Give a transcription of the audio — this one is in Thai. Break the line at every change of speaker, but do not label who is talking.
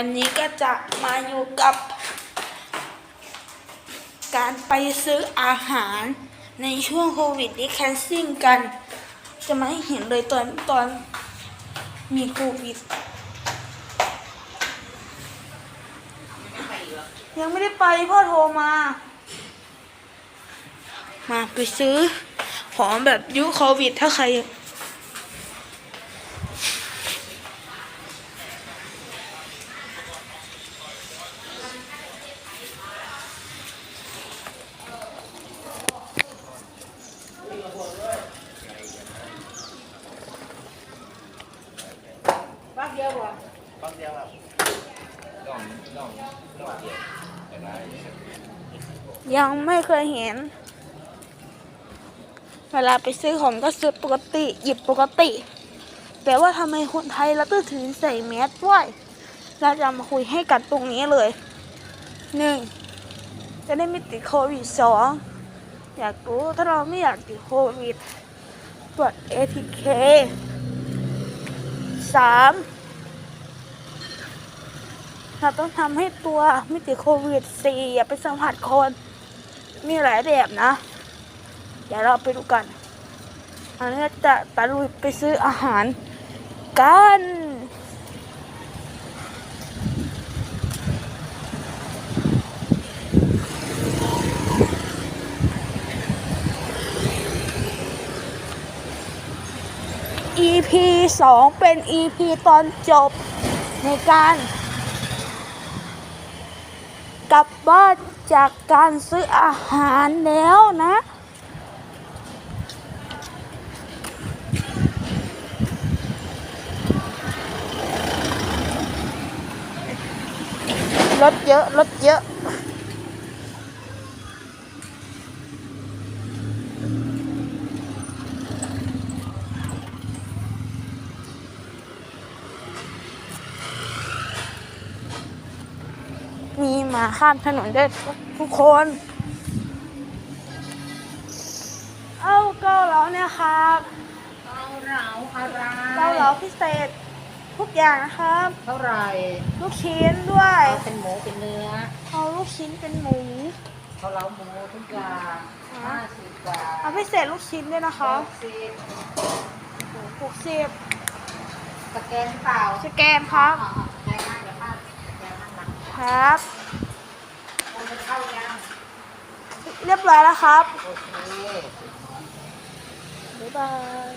วันนี้ก็จะมาอยู่กับ การไปซื้ออาหารในช่วงโควิดที่แคนซิ่งกัน จะมาให้เห็นเลยตอนตอนมีโควิด ยังไม่ได้ไปพ่อโทรมา มาไปซื้อของแบบยุคโควิด ถ้าใคร
Bác điêu à?
ต้องเดียวครับต้องต้องต้องเดียวแต่ได้
ยังไม่เคยเห็น เวลาไปซื้อของก็ซื้อปกติ หยิบปกติ แต่ว่าทำไมคนไทยเราต้องถือใส่แมสด้วยเราจะมาคุยให้กันตรงนี้เลยหนึ่งจะได้ไม่ติดโควิดสองอยากรู้ถ้าเราไม่อยากติดโควิดตรวจ ATK สาม เราต้องทำให้ตัวไม่ติดโควิดสี่อย่าไปสัมผัสคน มีหลายแบบนะ เดี๋ยวเราไปดูกัน อันนี้จะตะลุยไปซื้ออาหารกัน EP สองเป็น EP ตอนจบในการ กลับบ้านจากการซื้ออาหารแล้วนะ รถเยอะ รถเยอะ มีหมาข้ามถนนด้วยทุกคน เอ้าเก็แล้วเนี่ยครับ
เกาเหลาอะไร
เกาเหลาพิเศษ ทุกอย่างนะครับ
เท่าไหร่
ลูกชิ้นด้วย
เอาเป็นหมูเป็นเนื้อ
เอาลูกชิ้นเป็นหมู
เกาเหลาหมูทุกอย่างห้าสิบบาท
เอาพิเศษลูกชิ้นด้วยนะคะ
สิบ
หกสิบ
สแกนเปล่า
สแกนครับ
อ๋อแกนให้เดี๋ยวป้าแกนให้หลัง
ครับ
โอนจะเข้ายัง
เรียบร้อยแล้วครับ
โอเค
บ๊ายบาย